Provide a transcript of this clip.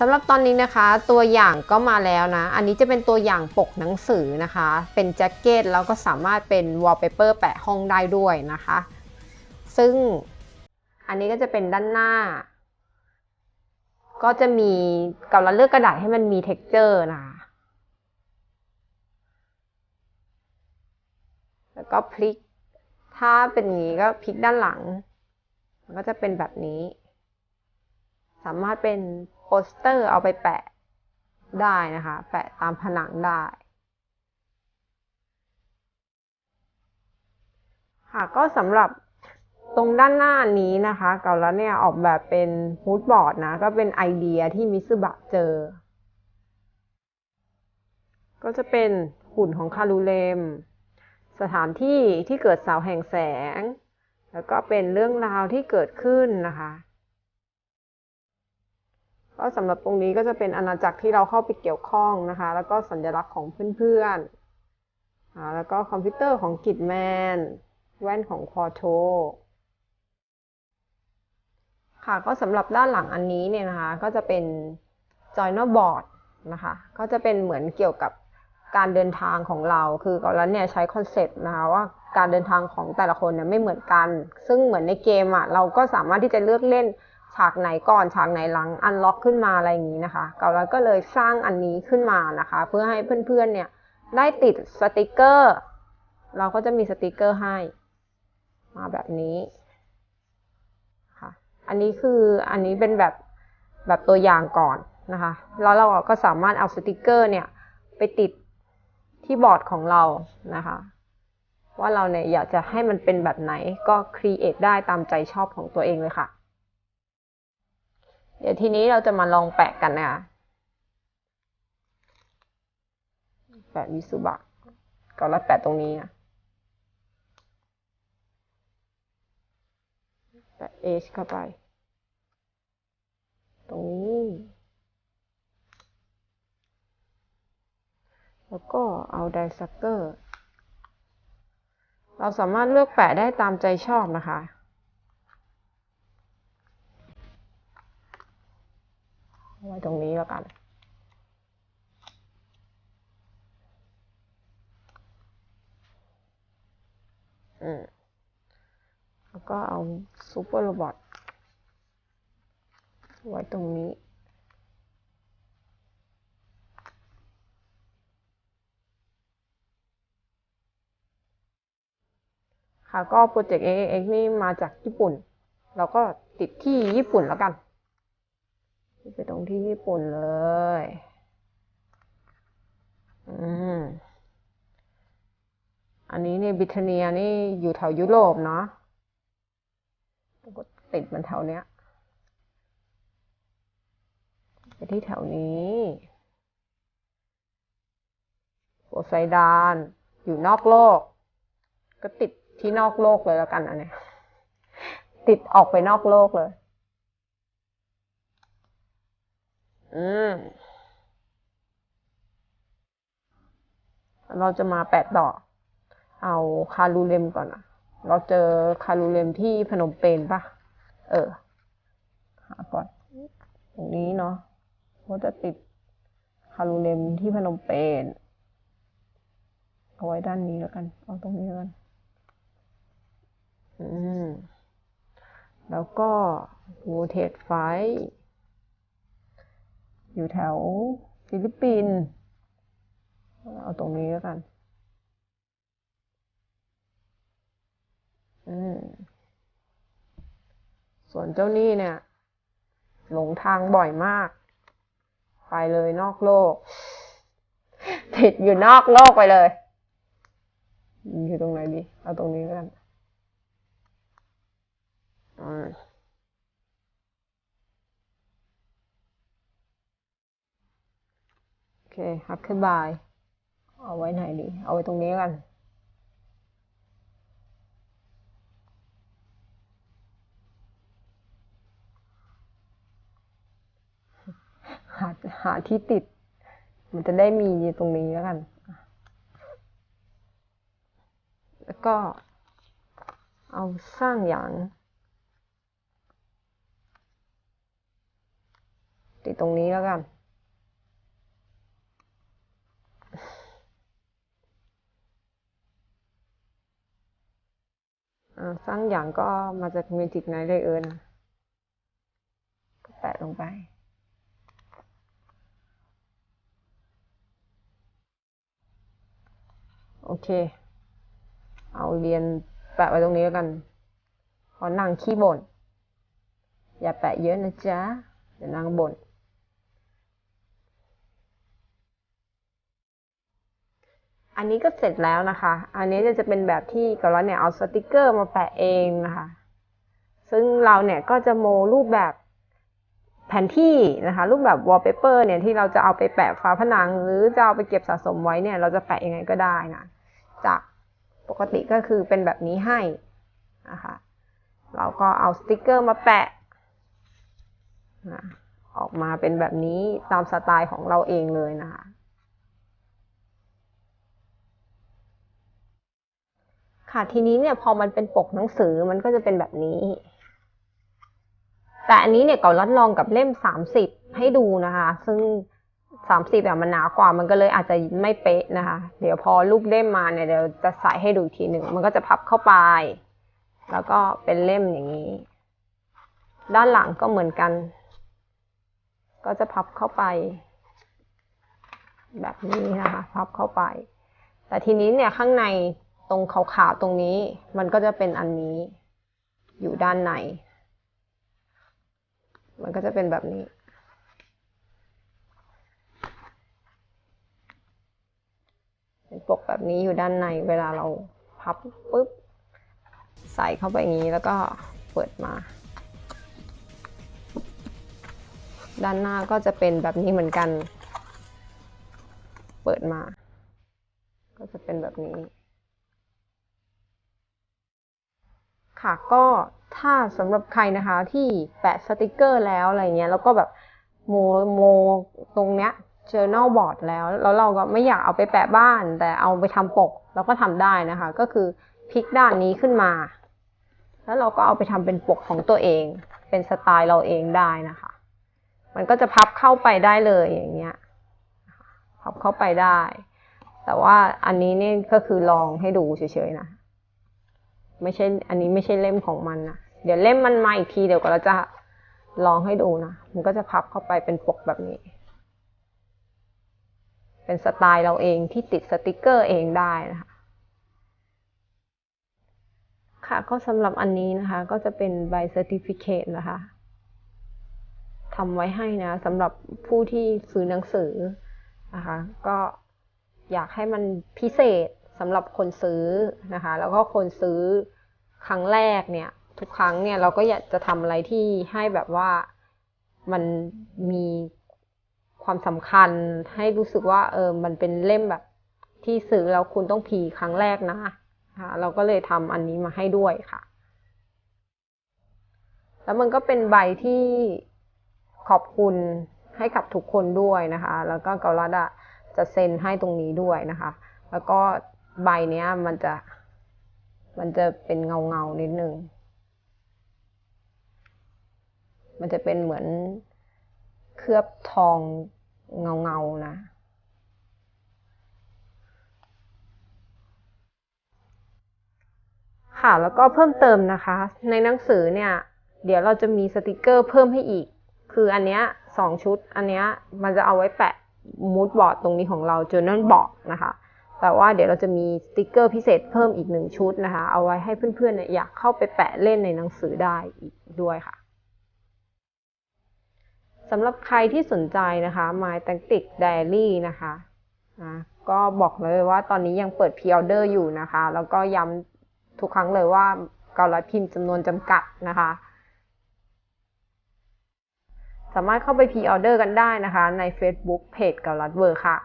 สำหรับตอนนี้นะคะตัวอย่างก็มาแล้วนะ อันนี้จะเป็นตัวอย่างปกหนังสือนะคะ เป็นแจ็คเก็ตแล้วก็สามารถเป็นวอลเปเปอร์แปะห้องได้ด้วยนะคะ ซึ่งอันนี้ก็จะเป็นด้านหน้า ก็จะมีกับเราเลือกกระดาษให้มันมี t e x t อร์นะคะแล้วก็พลิก ถ้าเป็นอย่างนี้ก็พลิกด้านหลัง มันก็จะเป็นแบบนี้ สามารถเป็นโปสเตอร์เอาไปแปะได้นะคะ แปะตามผนังได้ ค่ะก็สำหรับตรงด้านหน้านี้นะคะเกาแล้วเนี่ยออกแบบเป็นฮูดบอร์ดนะ ก็เป็นไอเดียที่มิซึบะเจอ ก็จะเป็นหุ่นของคารูเลม สถานที่ที่เกิดเสาแห่งแสง แล้วก็เป็นเรื่องราวที่เกิดขึ้นนะคะ ก็สำหรับตรงนี้ก็จะเป็นอาณาจักรที่เราเข้าไปเกี่ยวข้องนะคะ แล้วก็สัญลักษณ์ของเพื่อนๆแล้วก็คอมพิวเตอร์ของกิดแมน แว่นของควอโทค่ะก็สำหรับด้านหลังอันนี้เนี่ยนะคะ ก็จะเป็น joiner board นะคะ ก็จะเป็นเหมือนเกี่ยวกับการเดินทางของเรา คือก่อนแล้วเนี่ยใช้คอนเซปต์นะคะว่าการเดินทางของแต่ละคนเนี่ยไม่เหมือนกัน ซึ่งเหมือนในเกมอะเราก็สามารถที่จะเลือกเล่น ฉากไหนก่อนฉากไหนหลังอันล็อกขึ้นมาอะไรอย่างนี้นะคะเกาลก็เลยสร้างอันนี้ขึ้นมานะคะ เพื่อให้เพื่อนๆเนี่ยได้ติดสติกเกอร์ เราก็จะมีสติกเกอร์ให้ มาแบบนี้ค่ะอันนี้คืออันนี้เป็นแบบแบบตัวอย่างก่อนนะคะ แล้วเราก็สามารถเอาสติกเกอร์เนี่ยไปติดที่บอร์ดของเรานะคะ ว่าเราเนี่ยอยากจะให้มันเป็นแบบไหนก็ครีเอทได้ตามใจชอบของตัวเองเลยค่ะ เดี๋ยวทีนี้เราจะมาลองแปะกันนะคะแปะวิสุบะก็แล้วแปะตรงนี้นะแปะ H เข้าไป ตรงนี้ แล้วก็เอาไดซักเกอร์ เราสามารถเลือกแปะได้ตามใจชอบนะคะ ไว้ตรงนี้แล้วกัน อืม แล้วก็เอาซูเปอร์โรบอทไว้ตรงนี้ค่ะก็โปรเจกต์ AX นี่มาจากญี่ปุ่น เราก็ติดที่ญี่ปุ่นแล้วกัน ไปตรงที่ญี่ปุ่นเลย อืม อันนี้เนี่ยบิทเนียนี่อยู่แถวยุโรปเนาะก็ติดมันแถวเนี้ย ไปที่แถวนี้โปไซดาน อยู่นอกโลก ก็ติดที่นอกโลกเลยแล้วกันอันเนี้ยติดออกไปนอกโลกเลย อืม เราจะมาแปะต่อ เอาคารูเลมก่อนอะเราเจอคารูเลมที่พนมเปญปะเออ หาก่อน ตรงนี้เนาะว่าจะติดคารูเลมที่พนมเปญเอาไว้ด้านนี้แล้วกัน เอาตรงนี้แล้วกัน อืม แล้วก็โวเทตไฟ อยู่แถวฟิลิปปินส์เอาตรงนี้แล้วกัน ส่วนเจ้านี่เนี่ย หลงทางบ่อยมาก ไปเลยนอกโลก ติดอยู่นอกโลกไปเลย อยู่ตรงไหนดี เอาตรงนี้แล้วกันอืมโอ เคฮักขึ้นบาย เอาไว้ไหนดี เอาไว้ตรงนี้กัน หาหาที่ติด มันจะได้มีตรงนี้แล้วกัน แล้วก็ เอาสร้างอย่างติดตรงนี้แล้วกัน สร้างอย่างก็มาจาก Magic Night Layer นะก็แปะลงไป โอเค เอาเรียนแปะไว้ตรงนี้แล้วกันเพราะนางขี้บ่น อย่าแปะเยอะนะจ๊ะ เดี๋ยวนางบ่น อันนี้ก็เสร็จแล้วนะคะ อันนี้จะเป็นแบบที่กับเราเนี่ยเอาสติกเกอร์มาแปะเองนะคะ ซึ่งเราเนี่ยก็จะโมรูปแบบแผนที่นะคะ รูปแบบวอลเปเปอร์เนี่ยที่เราจะเอาไปแปะฝาผนัง หรือจะเอาไปเก็บสะสมไว้เนี่ยเราจะแปะยังไงก็ได้นะ จากปกติก็คือเป็นแบบนี้ให้นะคะ เราก็เอาสติกเกอร์มาแปะนะออกมาเป็นแบบนี้ตามสไตล์ของเราเองเลยนะคะ ค่ะ ทีนี้เนี่ยพอมันเป็นปกหนังสือมันก็จะเป็นแบบนี้ แต่อันนี้เนี่ยก่อนรัดลองกับเล่มสามสิบให้ดูนะคะ ซึ่งสามสิบแบบมันหนากว่ามันก็เลยอาจจะไม่เป๊ะนะคะ เดี๋ยวพอรูปเล่มมาเนี่ยเดี๋ยวจะใส่ให้ดูทีหนึ่งมันก็จะพับเข้าไป แล้วก็เป็นเล่มอย่างนี้ ด้านหลังก็เหมือนกัน ก็จะพับเข้าไป แบบนี้นะคะ พับเข้าไป แต่ทีนี้เนี่ยข้างใน ตรงขาวๆตรงนี้ มันก็จะเป็นอันนี้ อยู่ด้านใน มันก็จะเป็นแบบนี้ เป็นปกแบบนี้อยู่ด้านในเวลาเราพับปุ๊บ ใส่เข้าไปอย่างนี้แล้วก็เปิดมา ด้านหน้าก็จะเป็นแบบนี้เหมือนกัน เปิดมา ก็จะเป็นแบบนี้ ค่ะก็ถ้าสำหรับใครนะคะที่แปะสติกเกอร์แล้วอะไรเงี้ยแล้วก็แบบโมโมตรงเนี้ย journal board แล้ว แล้วเราก็ไม่อยากเอาไปแปะบ้าน แต่เอาไปทำปกเราก็ทำได้นะคะ ก็คือพลิกด้านนี้ขึ้นมา แล้วเราก็เอาไปทำเป็นปกของตัวเอง เป็นสไตล์เราเองได้นะคะ มันก็จะพับเข้าไปได้เลยอย่างเงี้ยพับเข้าไปได้ แต่ว่าอันนี้นี่ก็คือลองให้ดูเฉยๆนะ ไม่ใช่ อันนี้ไม่ใช่เล่มของมันนะเดี๋ยวเล่มมันมาอีกทีเดี๋ยวก็เราจะลองให้ดูนะ มันก็จะพับเข้าไปเป็นปกแบบนี้ เป็นสไตล์เราเองที่ติดสติกเกอร์เองได้นะคะค่ะก็สำหรับอันนี้นะคะ ก็จะเป็นใบเซอร์ติฟิเคตนะคะทำไว้ให้นะสำหรับผู้ที่ซื้อหนังสือนะคะ ก็อยากให้มันพิเศษ สำหรับคนซื้อนะคะ แล้วก็คนซื้อครั้งแรกเนี่ย ทุกครั้งเนี่ยเราก็อยากจะทำอะไรที่ให้แบบว่ามันมีความสำคัญให้รู้สึกว่าเออมันเป็นเล่มแบบที่ซื้อแล้วคุณต้องพีครั้งแรกนะค่ะเราก็เลยทำอันนี้มาให้ด้วยค่ะ แล้วมันก็เป็นใบที่ขอบคุณให้กับทุกคนด้วยนะคะ แล้วก็เกาลัดอะจะเซ็นให้ตรงนี้ด้วยนะคะ แล้วก็ ใบเนี้ย มันจะ มันจะเป็นเงาเงานิดนึง มันจะเป็นเหมือนเคลือบทองเงาเงานะ ค่ะ แล้วก็เพิ่มเติมนะคะ ในหนังสือเนี่ย เดี๋ยวเราจะมีสติกเกอร์เพิ่มให้อีก คืออันเนี้ยสองชุด อันเนี้ยมันจะเอาไว้แปะมูดบอร์ดตรงนี้ของเรา journal board นะคะ แต่ว่าเดี๋ยวเราจะมีสติกเกอร์พิเศษเพิ่มอีกหนึ่งชุดนะคะ เอาไว้ให้เพื่อนๆอยากเข้าไปแปะเล่นในหนังสือได้อีกด้วยค่ะสำหรับใครที่สนใจนะคะ My Tactic Diary นะคะนะก็บอกเลยว่าตอนนี้ยังเปิด Pre-order อยู่นะคะ แล้วก็ย้ำทุกครั้งเลยว่าเกาลัดพิมพ์จำนวนจำกัดนะคะ สามารถเข้าไป Pre-order กันได้นะคะ ใน Facebook Page เกาลัดเวอร์ค่ะ